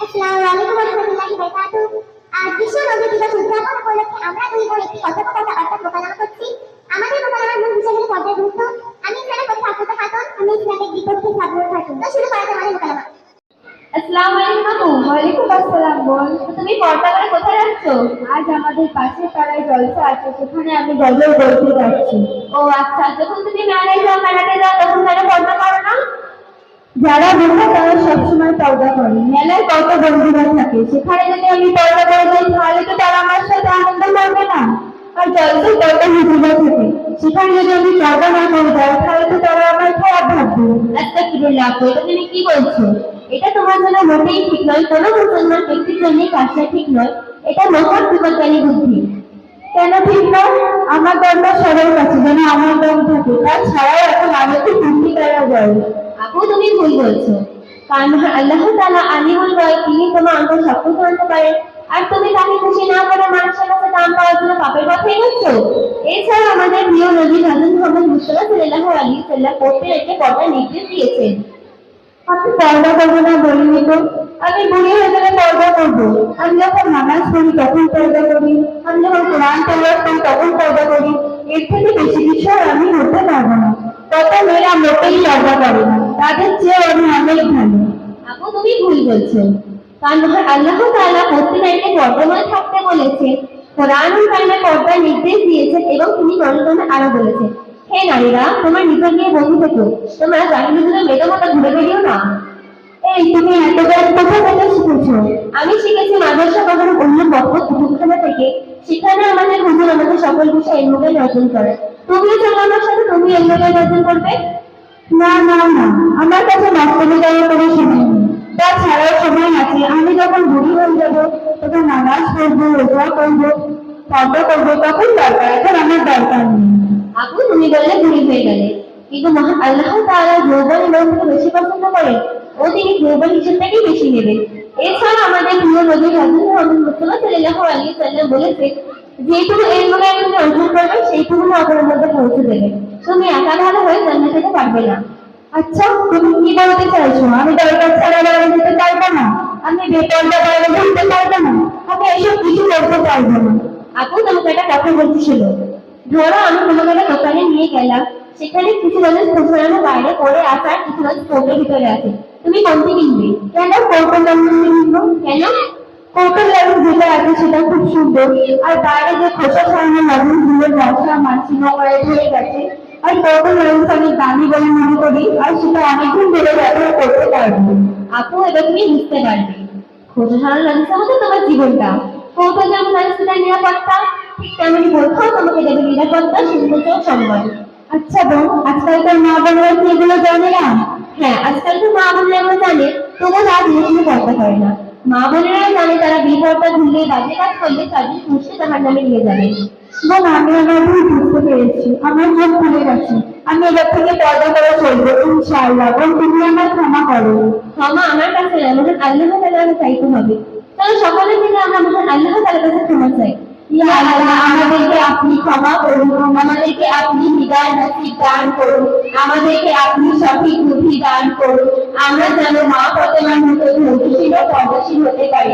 আসসালামু আলাইকুম। রাহমাতুল্লাহি ওয়া বারাকাতুহু আজ আমাদের মোকালামার মূল বিষয় তো আছে সেখানে আমি গজল তুমি মেলায় যাও মেলাতে যাও তখন তারা পর্দা করো না যারা বোঝা তারা পর্দা করে মেলায় কত বন্ধুরা থাকে? সেখানে যদি আমি পর্দা করে যাই, তাহলে তো তারা আমার সাথে আনন্দ করবে না। আর জলসায় কত হুজুরা থাকে। সেখানে যদি আমি পর্দা না করে যাই, তাহলে তো তারা আমার খারাপ ভাববে। আচ্ছা কিরুল্লাহ আপু এটা তুমি কি বলছো? এটা তোমার জন্য মোটেই ঠিক নয়, কোনো মুসলমান ব্যক্তির জন্য কাজটা ঠিক নয়। এটা মহান বিপদকারী বুদ্ধি। কেন ঠিক নয়? আমার দরকার সবার কাছে যেন আমার দম থাকে। তাছাড়াও এখন আমাকে বুদ্ধি করা যায়। আপু, তুমি ভুল বলছো। কারণ আল্লাহ তাআলা আলিমুল গায়ব তিনি তোমার অন্তর কিছু জানতে পারেন। আর তুমি তাকে খুশি না করে মানুষের কাছে দান পাওয়ার জন্য পাপের পথে এগোচ্ছো? এছাড়া আমাদের প্রিয় নবী হযরত মুহাম্মদ মুস্তাফা সাল্লাল্লাহু আলাইহি সাল্লাম পড়তে রেখে পর্দার নির্দেশ দিয়েছেন। আমি পর্দা করব না বলিনি তো? আমি বুড়ি হয়ে গেলে পর্দা করব। আমি যখন নামাজ পড়ি তখন পর্দা করি। আমি যখন কোরআন তেলাওয়াত করি তখন পর্দা করি। এর থেকে বেশি আর আমি করতে পারব না। কত মেয়েরা মোটেই পর্দা করে না। তাদের চেয়ে আমি অনেক ভালো। আপু তুমি ভুল বলছো কারণ আল্লাহ তাআলা প্রত্যেককে পর্দাময় থাকতে বলেছে কোরআন কারিমে পর্দার নির্দেশ দিয়েছেন এবং তিনি গণতন্ত্র আরও বলেছেন হে নারীরা তোমার নিজের নিয়ে বন্ধু থেকো। তোমরা মেয়েদের মতো ঘুরে বেরিও না। এই তুমি এত বড় কথা থেকে শিখেছো। আমি শিখেছি মাদ্রাসা কখনো অন্য বক্ত কুতুবখানা থেকে। সেখানে আমাদের হুজুর আমাদের সকল বিষয় বিষয়ে এলমুগের অর্জন করে। তুমিও চলো আমার সাথে তুমি এলমুগের অর্জন করবে। না না না, আমার কাছে বাস্তবিকতা করে শুনিনি তাছাড়াও সময় আছে, আমি যখন বুড়ি হয়ে যাব, তখন নামাজ পড়ব, রোজা করব পর্দা করব, তখন দরকার, এখন আমার দরকার নেই। আপু তুমি বললে বুড়ি হয়ে গেলে। কিন্তু আল্লাহ তাআলা যৌবন ইমানকে বেশি পছন্দ করেন। ও তিনি যৌবন হিসেব থেকেই বেশি নেবেন। এছাড়া আমাদের প্রিয় নবী হযরত মুহাম্মদ মুস্তাফা সাল্লাল্লাহু আলাইহি সাল্লাম বলেছে যেটুকু মনে তুমি অর্জন করবে সেইটুকু অপরের মধ্যে পৌঁছে দেবে। তুমি একা ভালো হয়ে জান্নাত যেতে পারবে না। আচ্ছা তুমি কি বলতে চাইছো? আমি দরকার ছাড়া বাইরে যেতে পারব না। আমি বেপরদা বাইরে যেতে পারব না। আমি এইসব কিছু করতে পারব না। আপু তোমাকে একটা কথা বলছি ধরো আমি তোমাকে একটা দোকানে নিয়ে গেলাম। সেখানে কিছু মানুষ খুচরানো বাইরে পড়ে আছে আর কিছু মানুষ কোর্টের ভিতরে আছে। তুমি কোনটি কিনবে? কেন কোর্টের লাইন কিনবো কেন? কোর্টের লাইন যেটা আছে সেটা খুব সুন্দর। আর বাইরে যে খোসা ছাড়ানো মানুষগুলো মাছি ধরে গেছে। আর লাইন আমি দামি বলে মনে করি আর সেটা অনেকদিন ধরে ব্যবহার করতে পারব। আপু এটা তুমি বুঝতে পারবে। খোঁজা ছাড়ানো লাঞ্চের মতো তোমার জীবনটা। কৌতো যেমন দেয় নিরাপত্তা। ঠিক তেমনি বোঝাও তোমাকে দেবে নিরাপত্তা সৌন্দর্য সম্মান আচ্ছা বোন আজকালকার মা বোনেরা কি এগুলো জানে না? হ্যাঁ আজকালকার মা বোনেরা এগুলো জানে। তবুও তারা ধীরে ধীরে পর্দা করে না। মা বোনেরা জানে তারা বিপর্দা ঘুরলে বাজে কাজ করলে তাদের খুশি তাহার নামে নিয়ে যাবে। বোন আমি আমার ভুল বুঝতে পেরেছি। আমার চোখ খুলে গেছে। আমি এবার থেকে পর্দা করে চলবো ইনশাআল্লাহ। বোন তুমি আমার ক্ষমা করো। ক্ষমা আমার কাছে আমাদের আল্লাহ তাআলার চাইতে হবে। তাহলে সকলে মিলে আমরা আমাদের আল্লাহ তাআলার কাছে আমাদেরকে আপনি ক্ষমা করুন, আমাদেরকে আপনি হৃদয় নসিব দান করুন, আমাদেরকে আপনি সঠিক বুদ্ধি দান করুন। আমরা যেন মা ফতেমার মতো ধৈর্যশীল ও পর্দাশীল হতে পারি।